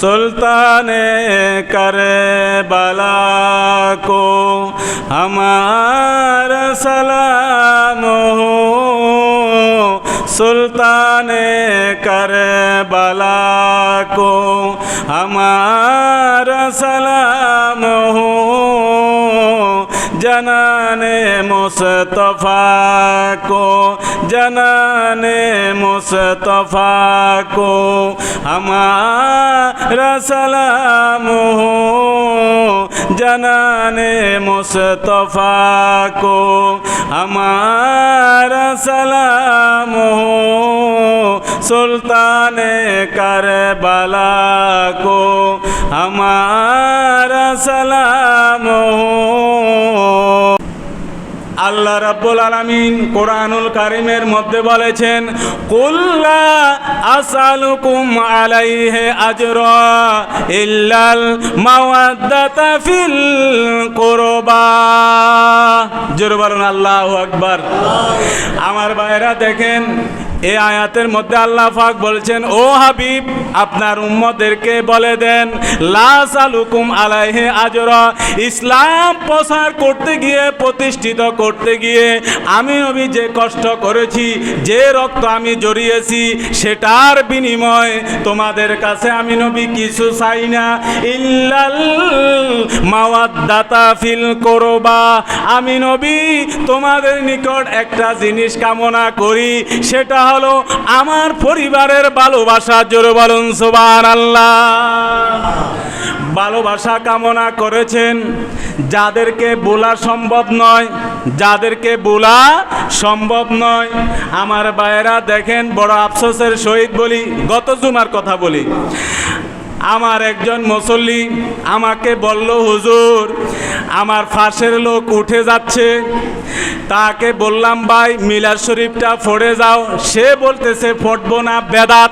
सुल्तान कर बला को हमारा सलाम हो सुल्तान कर बला को हमारा सलाम हो جنان مصطفیٰ کو جنان مصطفیٰ کو ہمارا سلام ہو جنان مصطفیٰ کو ہمارا سلام ہو سلطان کربلا کو ہمارا سلام ہو আল্লাহ রাব্বুল আলামিন কোরআনুল কারিমের মধ্যে বলেছেন, কুল্লা আসালুকুম আলাইহি আজরা ইল্লাল মাওয়াদ্দাতা ফিল কুরবা। জোরে বলুন, আল্লাহু আকবার। আমার ভাইরা দেখেন এই আয়াতের মধ্যে আল্লাহ পাক বলছেন, ও হাবিব, আপনার উম্মদেরকে বলে দেন লাসালুকুম আলাইহে আজরা, ইসলাম প্রসার করতে গিয়ে, প্রতিষ্ঠিত করতে গিয়ে, আমি নবী যে কষ্ট করেছি, যে রক্ত আমি জড়িয়েছি, সেটার বিনিময় তোমাদের কাছে আমি নবী কিছু চাই না। ইল্লাল মাওয়াদ্দাতা ফিল করবা, আমি নবী তোমাদের নিকট একটা জিনিস কামনা করি, সেটা হলো আমার পরিবারের ভালোবাসা। জোরে বলুন সুবান আল্লাহ ভালোবাসা কামনা করেছেন যাদেরকে বলা সম্ভব নয়, যাদেরকে বলা সম্ভব নয়। আমার ভাইয়েরা দেখেন, বড় আফসোসের সহিত বলি, গত জুমার কথা বলি। আমার একজন মুসল্লি আমাকে বলল, হুজুর, আমার ফাঁসের লোক উঠে যাচ্ছে। তাকে বললাম, ভাই, মিলার শরীফটা ফোড়ে যাও। সে বলতেছে, ফটবো না, বেদাত।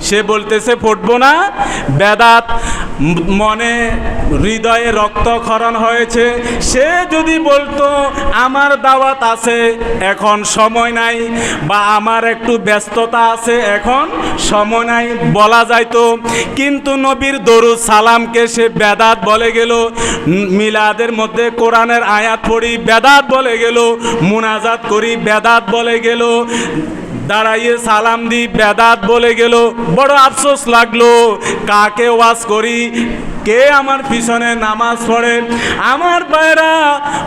সে বলতেছে, ফটবো না, বেদাত। মনে হৃদয়ে রক্তক্ষরণ হয়েছে। সে যদি বলতো, আমার দাওয়াত আছে, এখন সময় নাই বা আমার একটু ব্যস্ততা আছে, এখন সময় নাই, বলা যাইতো। কিন্তু নবীর দরুদ সালামকে সে বেদাত বলে গেল। মিলাদের মধ্যে কোরআনের আয়াত পড়ি বেদাত বলে গেল। মুনাজাত করি বেদাত বলে গেল। দাঁড়াইয়ে সালাম দি, বেদাত বলে গেল, বড় আফসোস লাগল। কাকে ওয়াজ করি? কে আমার পিছনে নামাজ পড়ে? আমার বাইরা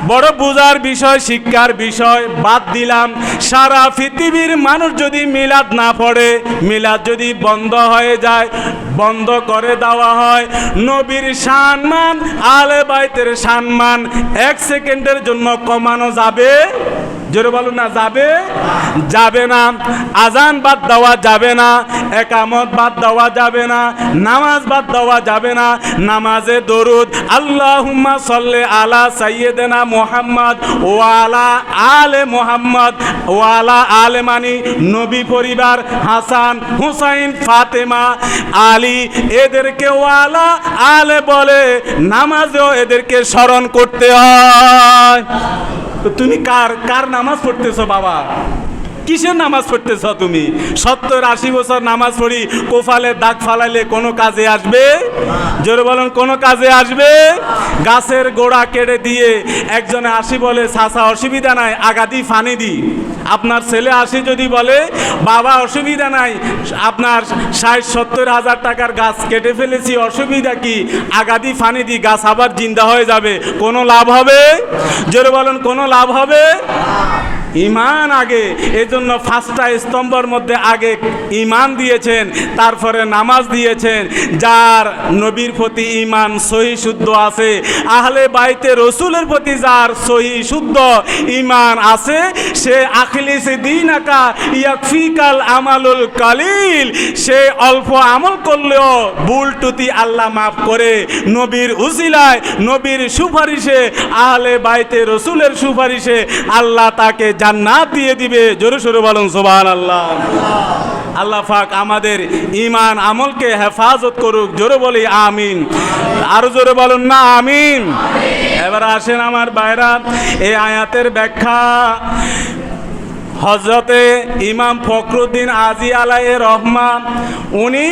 বড় বুজার বিষয়, শিক্ষার বিষয়, বাদ দিলাম। সারা পৃথিবীর মানুষ যদি মিলাদ না পড়ে, মিলাদ যদি বন্ধ হয়ে যায়, বন্ধ করে দেওয়া হয়। নবীর সম্মান, আলে বাইতের সম্মান, এক সেকেন্ডের জন্য কমানো যাবে? জোরে বলুন না, যাবে? যাবে না। আজান বাদ দেওয়া যাবে না, একামত বাদ দেওয়া যাবে না, নামাজ বাদ দেওয়া যাবে না, নামাজে দরুদ। আল্লাহুম্মা সাল্লি আলা সাইয়্যিদিনা মুহাম্মদ ওয়ালা আলে মুহাম্মদ ওয়ালা আলে মানি। নবী পরিবার, হাসান, হুসাইন, ফাতেমা, আলী, এদেরকে ওয়ালা আলে বলে। নামাজেও এদেরকে স্মরণ করতে হয়। তো তুমি কার কার নামাজ পড়তেছো বাবা? কিসের নামাজ পড়তেছ তুমি? সত্তর, আশি বছর নামাজ পড়ি, কোফালে দাগ ফালাইলে কোনো কাজে আসবে? জোরে বলেন, কোনো কাজে আসবে? গাছের গোড়া কেড়ে দিয়ে একজনে আসি বলে সাসা অসুবিধা নাই, আগাদি, ফানি দি। আপনার ছেলে আসি যদি বলে, বাবা, অসুবিধা নাই, আপনার ষাট, সত্তর হাজার টাকার গাছ কেটে ফেলেছি, অসুবিধা কি? আগাদি, ফানি দি, গাছ আবার জিন্দা হয়ে যাবে, কোনো লাভ হবে? জোরে বলেন, কোনো লাভ হবে? ইমান আগে, এজন্য পাঁচটা স্তম্ভর মধ্যে আগে ইমান দিয়েছেন, তারপরে নামাজ দিয়েছেন। যার নবীর প্রতি ইমান সহি শুদ্ধ আছে, আহলে বাইতে রসুলের প্রতি যার সহি শুদ্ধ ইমান আছে, সে আখলি সে দিন আকা ইয়াকফিকাল আমালুল কালিল, সে অল্প আমল করলেও ভুল টুতি আল্লাহ মাফ করে। নবীর উজিলায়, নবীর সুপারিশে, আহলে বাইতে রসুলের সুপারিশে আল্লাহ তাকে জান্নাত দিয়ে দিবে, জোরে সোরে বলুন সোবান আল্লাহ আল্লাহ পাক আমাদের ইমান আমলকে হেফাজত করুক, জোরে বলি, আমিন। আরও জোরে বলুন না, আমিন। এবার আসেন আমার বাইরা এই আয়াতের ব্যাখ্যা। হজরতে ইমাম ফখরুদ্দিন আজি আলাই রহমান, উনি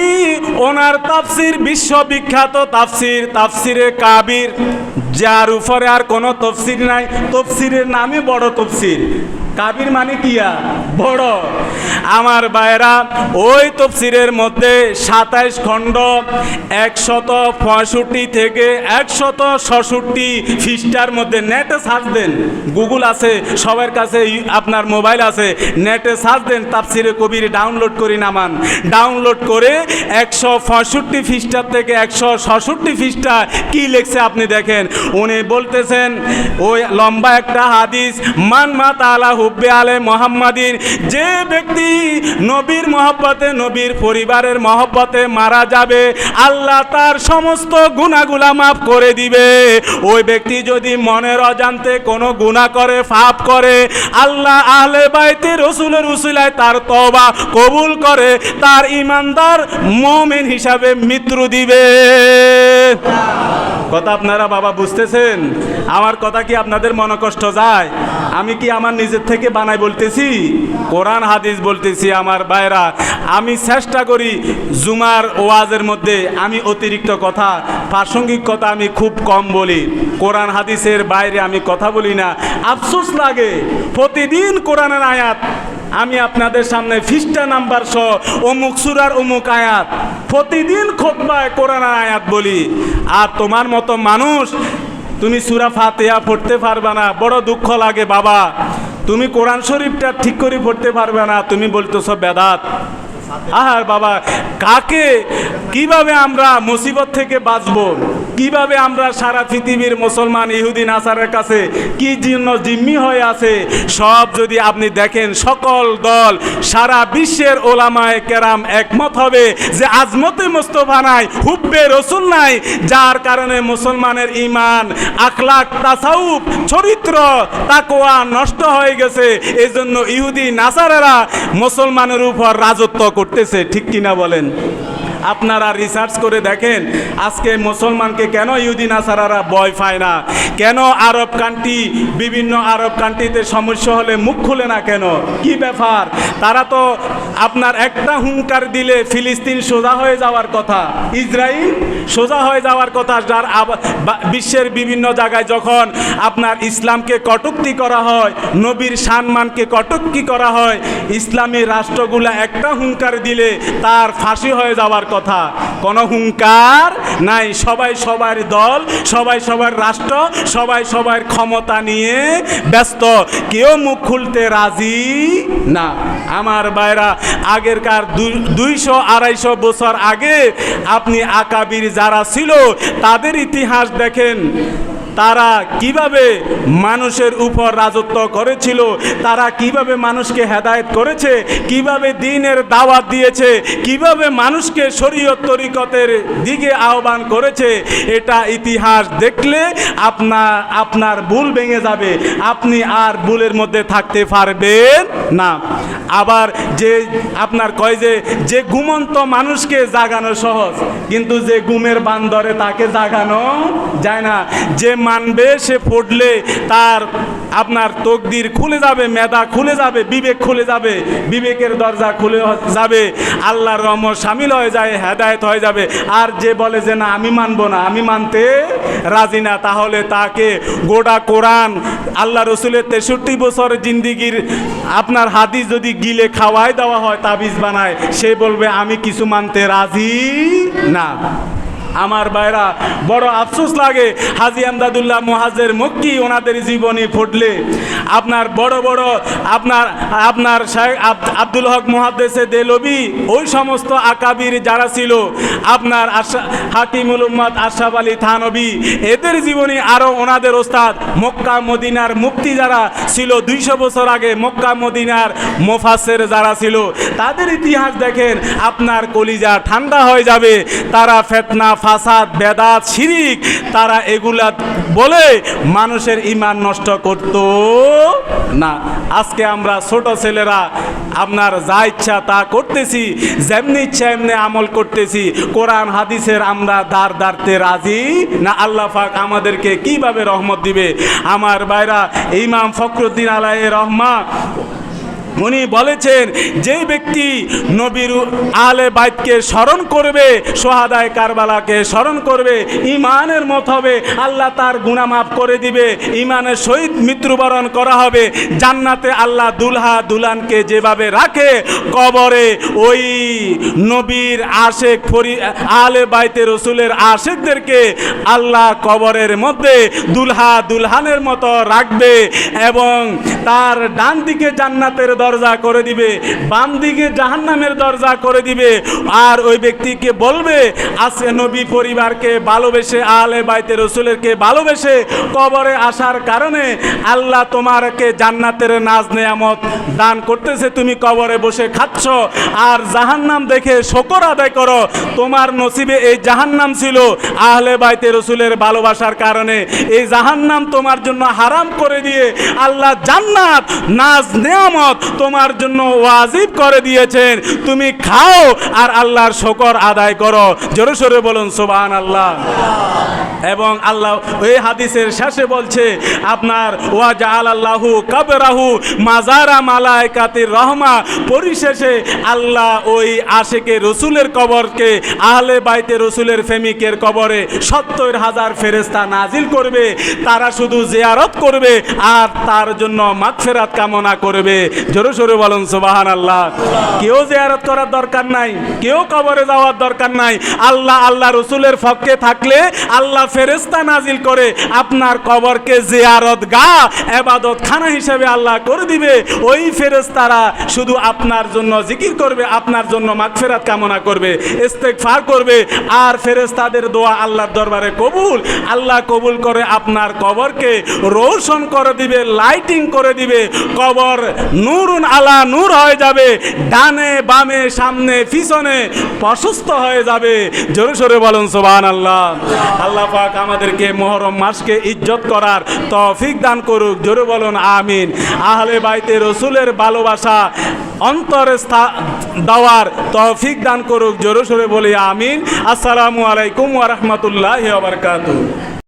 ওনার তাফসির বিশ্ববিখ্যাত তাফসির, তাফসিরে কাবির। যার উপরে আর কোনো তফসির নাই। তফসিরের নামই বড় তফসির। কাবির মানে কিয়া বড়। আমার বায়রা ওই তফসিরের মধ্যে সাতাইশ খণ্ড, একশত পঁয়ষট্টি থেকে একশত ছষট্টি ফিস্টার মধ্যে নেটে সার্চ দেন। গুগল আছে, সবার কাছে আপনার মোবাইল আছে, নেটে সার্চ দেন, তাফসিরে কবির ডাউনলোড করি নামান। ডাউনলোড করে একশো পঁয়ষট্টি ফিস্টার থেকে একশো ছষট্টি ফিস্টা কি লেখছে আপনি দেখেন। উনি বলতেছেন, ওই লম্বা একটা হাদিস, মান মা তালা হুব্বে আলে মোহাম্মদিন, যে ব্যক্তি নবীর মহব্বতে, নবীর পরিবারের মহব্বতে মারা যাবে, আল্লাহ তার সমস্ত গুণাগুলা মাফ করে দিবে। ওই ব্যক্তি যদি মনের অজান্তে কোনো গুণা করে, পাপ করে, আল্লাহ আহলে বাইতে রসুলের উসিলায় তার তবা কবুল করে, তার ইমানদার মোমেন হিসাবে মৃত্যু দিবে। কথা আপনারা বাবা বুঝতেছেন? আমার কথা কি আপনাদের মনে কষ্ট যায়? আমি কি আমার নিজের থেকে বানাই বলতেছি? কোরআন, হাদিস বলতেছি আমার বাইরা আমি চেষ্টা করি জুমার ওয়াজের মধ্যে আমি অতিরিক্ত কথা, প্রাসঙ্গিক কথা আমি খুব কম বলি। কোরআন, হাদিসের বাইরে আমি কথা বলি না। আফসোস লাগে, প্রতিদিন কোরআনের আয়াত। আমি আপনাদের সামনে ফিস্টা নাম্বার সহ অমুক সুরার অমুক আয়াত। প্রতিদিন খোদবায় কোরআনের আয়াত বলি। আর তোমার মতো মানুষ তুমি সুরা ফাতেয়া পড়তে পারবে না। বড় দুঃখ লাগে, বাবা। তুমি কোরআন শরীফটা ঠিক করে পড়তে পারবে না। তুমি বলতেছো বেদাত। আহার বাবা, কাকে? কীভাবে আমরা মুসিবত থেকে বাঁচব? কীভাবে আমরা সারা পৃথিবীর মুসলমান ইহুদি নাসারের কাছে কি জন্য জিম্মি হয়ে আছে? সব যদি আপনি দেখেন, সকল দল সারা বিশ্বের ওলামায় কেরাম একমত হবে যে আজমতে মোস্তফা নাই, হুব্বে রসুল নাই, যার কারণে মুসলমানের ইমান আখলাক, তাসাউফ, চরিত্র তাকোয়া নষ্ট হয়ে গেছে। এই জন্য ইহুদি নাসারেরা মুসলমানের উপর রাজত্ব করতেছে, ঠিক কিনা বলেন? আপনারা রিসার্চ করে দেখেন আজকে মুসলমানকে কেন ইহুদি নাসারারা ভয় পায় না? কেন আরব কান্ট্রি বিভিন্ন আরব কান্ট্রিতে সমস্যা হলে মুখ খুলে না কেন? কি ব্যাপার? তারা তো আপনার একটা হুঙ্কার দিলে ফিলিস্তিন সোজা হয়ে যাওয়ার কথা। ইসরায়েল সোজা হয়ে যাওয়ার কথা, যার বিশ্বের বিভিন্ন জায়গায় যখন আপনার ইসলামকে কটুক্তি করা হয়, নবীর সম্মানকে কটুক্তি করা হয়, ইসলামী রাষ্ট্রগুলা একটা হুঙ্কার দিলে তার ফাঁসি হয়ে যাওয়ার কথা। কোনো হুঙ্কার নাই। সবাই সবার দল, সবাই সবার রাষ্ট্র, সবাই সবার ক্ষমতা নিয়ে ব্যস্ত। কেউ মুখ খুলতে রাজি না। আমার বাইরা আগেরকার দুই- দুইশো আড়াইশো বছর আগে আপনি আকাবির যারা ছিল, তাদের ইতিহাস দেখেন। তারা কীভাবে মানুষের উপর রাজত্ব করেছিল? তারা কীভাবে মানুষকে হেদায়ত করেছে? কীভাবে দিনের দাওয়াত দিয়েছে? কীভাবে মানুষকে শরীয়ত তরিকতের দিকে আহ্বান করেছে? এটা ইতিহাস দেখলে আপনার আপনার ভুল ভেঙে যাবে। আপনি আর ভুলের মধ্যে থাকতে পারবেন না। আবার যে, আপনার কয় যে যে ঘুমন্ত মানুষকে জাগানো সহজ, কিন্তু যে ঘুমের বান্দরে তাকে জাগানো যায় না। যে মানবে, সে পড়লে তার আপনার তকদির খুলে যাবে, মেধা খুলে যাবে, বিবেক খুলে যাবে, বিবেকের দরজা খুলে যাবে, আল্লাহর রহমত সামিল হয়ে যায়, হেদায়েত হয়ে যাবে। আর যে বলে যে, না, আমি মানব না, আমি মানতে রাজি না, তাহলে তাকে গোটা কোরআন, আল্লাহ রসুলের তেষট্টি বছর জিন্দিগির আপনার হাদিস যদি গিলে খাওয়াই দেওয়া হয়, তাবিজ বানায়, সে বলবে, আমি কিছু মানতে রাজি না। আমার বাইরা বড় আফসোস লাগে হাজি আমদাদুল্লাহ মহাজের মক্কি ওনাদের জীবনী ফুটলে। আপনার বড় বড়, আপনার আপনার আব্দুল হক মহাদ্দেশে দেলবি, ওই সমস্ত আকাবির যারা ছিল, আপনার আশা, হাকিমুল উম্মদ আশরাফ আলী থানবী, এদের জীবনী আরও ওনাদের ওস্তাদ মক্কা মদিনার মুক্তি যারা ছিল, দুইশো বছর আগে মক্কা মদিনার মোফাসের যারা ছিল, তাদের ইতিহাস দেখেন আপনার কলিজা ঠান্ডা হয়ে যাবে, তারা ফেতনা ফাসাদ, বেদাত, শিরিক, তারা এগুলা বলে মানুষের ইমান নষ্ট করত না। আজকে আমরা ছোট ছেলেরা আপনার যা ইচ্ছা তা করতেছি, যেমনি ইচ্ছা এমনি আমল করতেছি। কোরআন, হাদিসের আমরা দার দাঁড়তে রাজি না? আল্লাহ পাক আমাদেরকে কীভাবে রহমত দিবে? আমার বাইরা ইমাম ফখরুদ্দিন আলাই রহমা উনি বলেছেন যে ব্যক্তি নবীর আলে বাইতকে স্মরণ করবে, সোহাদায় কারবালাকে স্মরণ করবে ইমানের মত হবে, আল্লাহ তার গুণা মাফ করে দিবে ইমানের সহিত মৃত্যুবরণ করা হবে, জান্নাতে আল্লাহ দুলহা দুলানকে যেভাবে রাখে, কবরে ওই নবীর আশেক ফরি, আলে বাইতে রসুলের আশেকদেরকে আল্লাহ কবরের মধ্যে দুলহা দুলহানের মতো রাখবে এবং তার ডান দিকে জান্নাতের দরজা করে দিবে, বাম দিকে জাহান্নামের দরজা করে দিবে। আর ওই ব্যক্তিকে বলবে, আজকে নবী পরিবারকে ভালোবেসে আলে বাইতে রসুলেরকে ভালোবেসে কবরে আসার কারণে আল্লাহ তোমারকে জান্নাতের নাজ নেয়ামত দান করতেছে। তুমি কবরে বসে খাচ্ছ আর জাহান্নাম দেখে শকর আদায় করো। তোমার নসিবে এই জাহান্নাম ছিল আহলে বাইতে রসুলের ভালোবাসার কারণে। এই জাহান্নাম তোমার জন্য হারাম করে দিয়ে আল্লাহ জান্নাত, নাজ নেয়ামত তোমার জন্য ওয়াজিব করে দিয়েছেন। তুমি খাও আর আল্লাহর শকর আদায় করো। জোরে সোরে বলুন সোবান আল্লাহ এবং আল্লাহ ওই হাদিসের শেষে বলছে, আপনার ওয়াজা আল্লাহু কাবরাহু মাজারা মালায়কাতির রহমা। পরিশেষে আল্লাহ ওই আশেকে রসুলের কবরকে, আহলে বাইতে রসুলের ফেমিকের কবরে সত্তর হাজার ফেরেস্তা নাজিল করবে। তারা শুধু জিয়ারত করবে আর তার জন্য মাগফেরাত কামনা করবে। জোরে সোরে বলুন সুবাহান আল্লাহ কেউ জিয়ারত করার দরকার নাই, কেউ কবরে যাওয়ার দরকার নাই। আল্লাহ আল্লাহ রসুলের পক্ষে থাকলে আল্লাহ ফেরেস্তা নাজিল করে আপনার কবরকে জিয়ারত গা, এবাদত খানা হিসেবে আল্লাহ করে দিবে। ওই ফেরেস্তারা শুধু আপনার জন্য জিকির করবে, আপনার জন্য মাগফেরাত কামনা করবে, ইস্তেগফার করবে। আর ফেরেস্তাদের দোয়া আল্লাহর দরবারে কবুল। আল্লাহ কবুল করে আপনার কবরকে রোশন করে দিবে, লাইটিং করে দিবে। কবর নূরুন আলা নূর হয়ে যাবে। ডানে, বামে, সামনে, পিছনে প্রশস্ত হয়ে যাবে। জোরে সোরে বলুন সোবান আল্লাহ আল্লাহ পাক আমাদেরকে মহরম মাসকে ইজ্জত করার তৌফিক দান করুক। জোরে বলুন, আমিন। আহলে বাইতে রসুলের ভালোবাসা অন্তরে দেওয়ার তৌফিক দান করুক। জোরে সোরে বলি, আমিন। আসসালামু আলাইকুম ওয়া রাহমাতুল্লাহি ওয়া বারাকাতুহু।